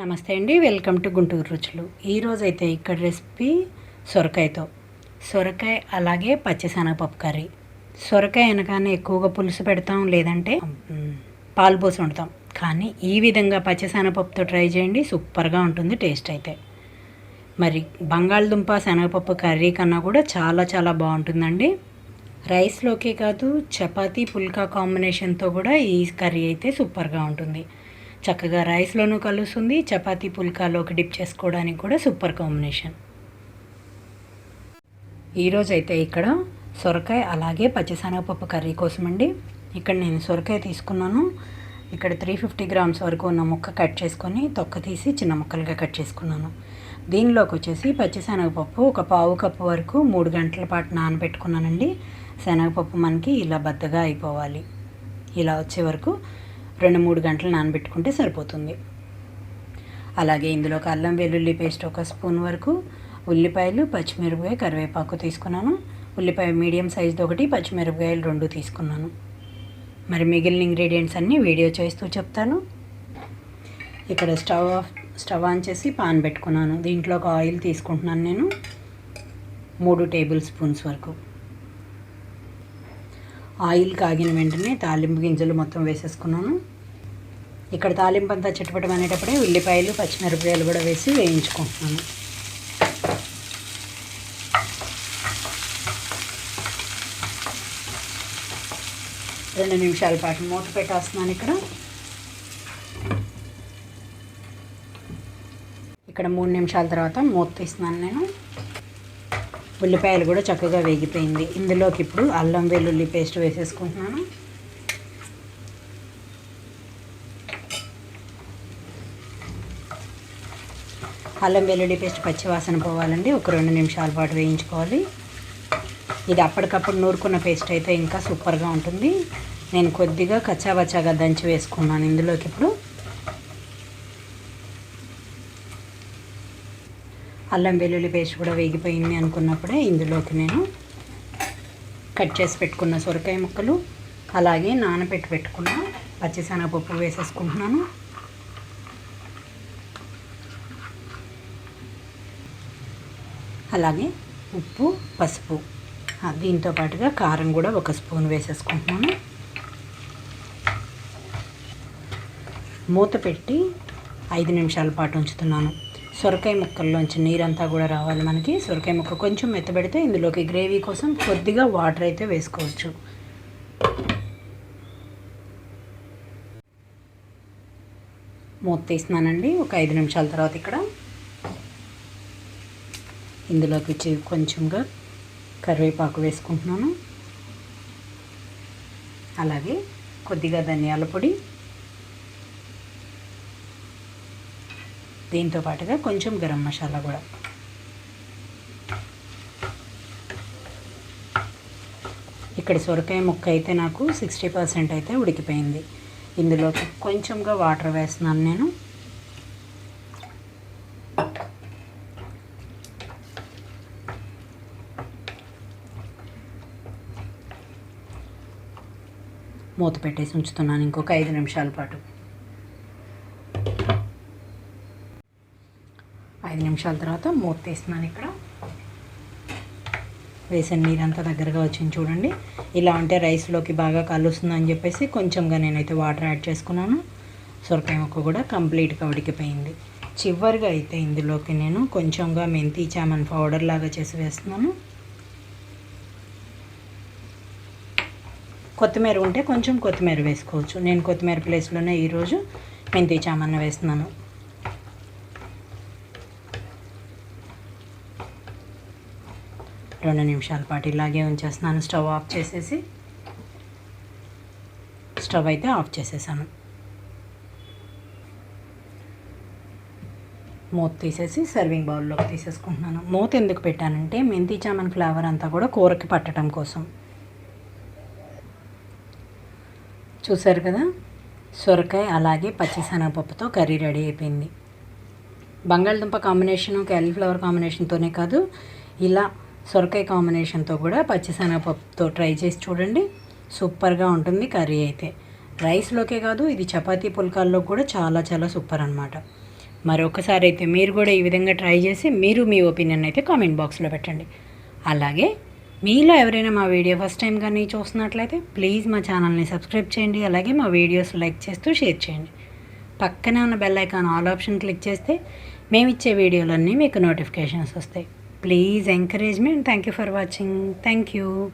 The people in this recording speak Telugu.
నమస్తే అండి వెల్కమ్ టు గుంటూరు రుచులు. ఈరోజు అయితే ఇక్కడ రెసిపీ సొరకాయతో. సొరకాయ అలాగే పచ్చిశనగపప్పు కర్రీ. సొరకాయ అనగానే ఎక్కువగా పులుసు పెడతాం లేదంటే పాలు పోసి వండుతాం. కానీ ఈ విధంగా పచ్చిశనగపప్పుతో ట్రై చేయండి సూపర్గా ఉంటుంది టేస్ట్ అయితే. మరి బంగాళదుంప శనగపప్పు కర్రీ కన్నా కూడా చాలా చాలా బాగుంటుందండి. రైస్లోకే కాదు చపాతీ పుల్కా కాంబినేషన్తో కూడా ఈ కర్రీ అయితే సూపర్గా ఉంటుంది. చక్కగా రైస్లోనూ కలుస్తుంది. చపాతీ పుల్కాలోకి డిప్ చేసుకోవడానికి కూడా సూపర్ కాంబినేషన్. ఈరోజు అయితే ఇక్కడ సొరకాయ అలాగే పచ్చిశనగపప్పు కర్రీ కోసం అండి ఇక్కడ నేను సొరకాయ తీసుకున్నాను. ఇక్కడ త్రీ ఫిఫ్టీ గ్రామ్స్ వరకు ఉన్న ముక్క కట్ చేసుకొని తొక్క తీసి చిన్న ముక్కలుగా కట్ చేసుకున్నాను. దీనిలోకి వచ్చేసి పచ్చిశనగపప్పు ఒక పావు కప్పు వరకు మూడు గంటల పాటు నానబెట్టుకున్నానండి. శనగపప్పు మనకి ఇలా బద్దగా అయిపోవాలి. ఇలా వచ్చే వరకు రెండు మూడు గంటలు నానబెట్టుకుంటే సరిపోతుంది. అలాగే ఇందులోకి అల్లం వెల్లుల్లి పేస్ట్ ఒక స్పూన్ వరకు ఉల్లిపాయలు పచ్చిమిరపకాయ కరివేపాకు తీసుకున్నాను. ఉల్లిపాయ మీడియం సైజ్ది ఒకటి పచ్చిమిరపకాయలు రెండు తీసుకున్నాను. మరి మిగిలిన ఇంగ్రీడియంట్స్ అన్నీ వీడియో చేస్తూ చెప్తాను. ఇక్కడ స్టవ్ ఆఫ్ స్టవ్ ఆన్ చేసి పాన్ పెట్టుకున్నాను. దీంట్లో ఒక ఆయిల్ తీసుకుంటున్నాను నేను. మూడు టేబుల్ స్పూన్స్ వరకు. ఆయిల్ కాగిన వెంటనే తాలింపు గింజలు మొత్తం వేసేసుకున్నాను. ఇక్కడ తాలింపు అంతా చిటపటం అనేటప్పుడే ఉల్లిపాయలు పచ్చిమిరపకాయలు కూడా వేసి వేయించుకుంటున్నాను. రెండు నిమిషాల పాటు మూత పెట్టేస్తున్నాను ఇక్కడ. ఇక్కడ మూడు నిమిషాల తర్వాత మూత తీస్తున్నాను నేను. ఉల్లిపాయలు కూడా చక్కగా వేగిపోయింది. ఇందులోకి ఇప్పుడు అల్లం వెల్లుల్లి పేస్ట్ వేసేసుకుంటున్నాను. అల్లం వెల్లుల్లి పేస్ట్ పచ్చివాసన పోవాలండి. ఒక రెండు నిమిషాల పాటు వేయించుకోవాలి. ఇది అప్పటికప్పుడు నూరుకున్న పేస్ట్ అయితే ఇంకా సూపర్గా ఉంటుంది. నేను కొద్దిగా కచ్చాబచ్చాగా దంచి వేసుకున్నాను. ఇందులోకి ఇప్పుడు అల్లం వెల్లుల్లి పేస్ట్ కూడా వేగిపోయింది అనుకున్నప్పుడే ఇందులోకి నేను కట్ చేసి పెట్టుకున్న సొరకాయ ముక్కలు అలాగే నానబెట్టి పెట్టుకున్న పచ్చిశనగపప్పు వేసేసుకుంటున్నాను. అలాగే ఉప్పు పసుపు దీంతో పాటుగా కారం కూడా ఒక స్పూన్ వేసేసుకుంటున్నాను. మూత పెట్టి ఐదు నిమిషాల పాటు ఉంచుతున్నాను. సొరకాయ ముక్కల్లోంచి నీరంతా కూడా రావాలి మనకి. సొరకాయ ముక్క కొంచెం మెత్తబెడితే ఇందులోకి గ్రేవీ కోసం కొద్దిగా వాటర్ అయితే వేసుకోవచ్చు. మూత తీస్తున్నానండి. ఒక ఐదు నిమిషాల తర్వాత ఇక్కడ ఇందులోకి వచ్చి కొంచెంగా కరివేపాకు వేసుకుంటున్నాను. అలాగే కొద్దిగా ధనియాల పొడి దీంతో పాటుగా కొంచెం గరం మసాలా కూడా. ఇక్కడ సొరకాయ ముక్క అయితే నాకు సిక్స్టీ పర్సెంట్ అయితే ఉడికిపోయింది. ఇందులోకి కొంచెంగా వాటర్ వేస్తున్నాను నేను. మూత పెట్టేసి ఉంచుతున్నాను ఇంకొక ఐదు నిమిషాల పాటు. ఐదు నిమిషాల తర్వాత మూత తీస్తున్నాను ఇక్కడ. వేసిన నీరంతా దగ్గరగా వచ్చింది చూడండి. ఇలా ఉంటే రైస్లోకి బాగా కలుస్తుందని చెప్పేసి కొంచెంగా నేనైతే వాటర్ యాడ్ చేసుకున్నాను. సొరకాయ ముక్క కూడా కంప్లీట్గా ఉడికిపోయింది. చివరిగా అయితే ఇందులోకి నేను కొంచెంగా మెంతి చామన్ పౌడర్ లాగా చేసి వేస్తున్నాను. కొత్తిమీర ఉంటే కొంచెం కొత్తిమీర వేసుకోవచ్చు. నేను కొత్తిమీర ప్లేస్లోనే ఈరోజు మెంతి చామన్ వేస్తున్నాను. రెండు నిమిషాల పాటు ఇలాగే ఉంచేస్తున్నాను. స్టవ్ ఆఫ్ చేసేసి స్టవ్ అయితే ఆఫ్ చేసేసాను. మూత తీసేసి సర్వింగ్ బౌల్లోకి తీసేసుకుంటున్నాను. మూత ఎందుకు పెట్టానంటే మెంతి చామన్ ఫ్లేవర్ అంతా కూడా కూరకి పట్టడం కోసం. చూసారు కదా? సొరకాయ అలాగే పచ్చిశనగపప్పుతో కర్రీ రెడీ అయిపోయింది. బంగాళదుంప కాంబినేషను క్యాలీఫ్లవర్ కాంబినేషన్తోనే కాదు ఇలా సొరకాయ కాంబినేషన్తో కూడా పచ్చిశనగపప్పుతో ట్రై చేసి చూడండి. సూపర్గా ఉంటుంది కర్రీ అయితే. రైస్లోకే కాదు ఇది చపాతీ పుల్కాల్లో కూడా చాలా చాలా సూపర్ అనమాట మరొకసారి అయితే మీరు కూడా ఈ విధంగా ట్రై చేసి మీరు మీ ఒపీనియన్ అయితే కామెంట్ బాక్స్లో పెట్టండి. అలాగే మీలో ఎవరైనా మా వీడియో ఫస్ట్ టైం కానీ చూస్తున్నట్లయితే ప్లీజ్ మా ఛానల్ని సబ్స్క్రైబ్ చేయండి. అలాగే మా వీడియోస్ లైక్ చేస్తూ షేర్ చేయండి. పక్కనే ఉన్న bell icon all option click చేస్తే మేము ఇచ్చే వీడియోలన్నీ మీకు నోటిఫికేషన్స్ వస్తాయి. Please encourage me and thank you for watching. Thank you.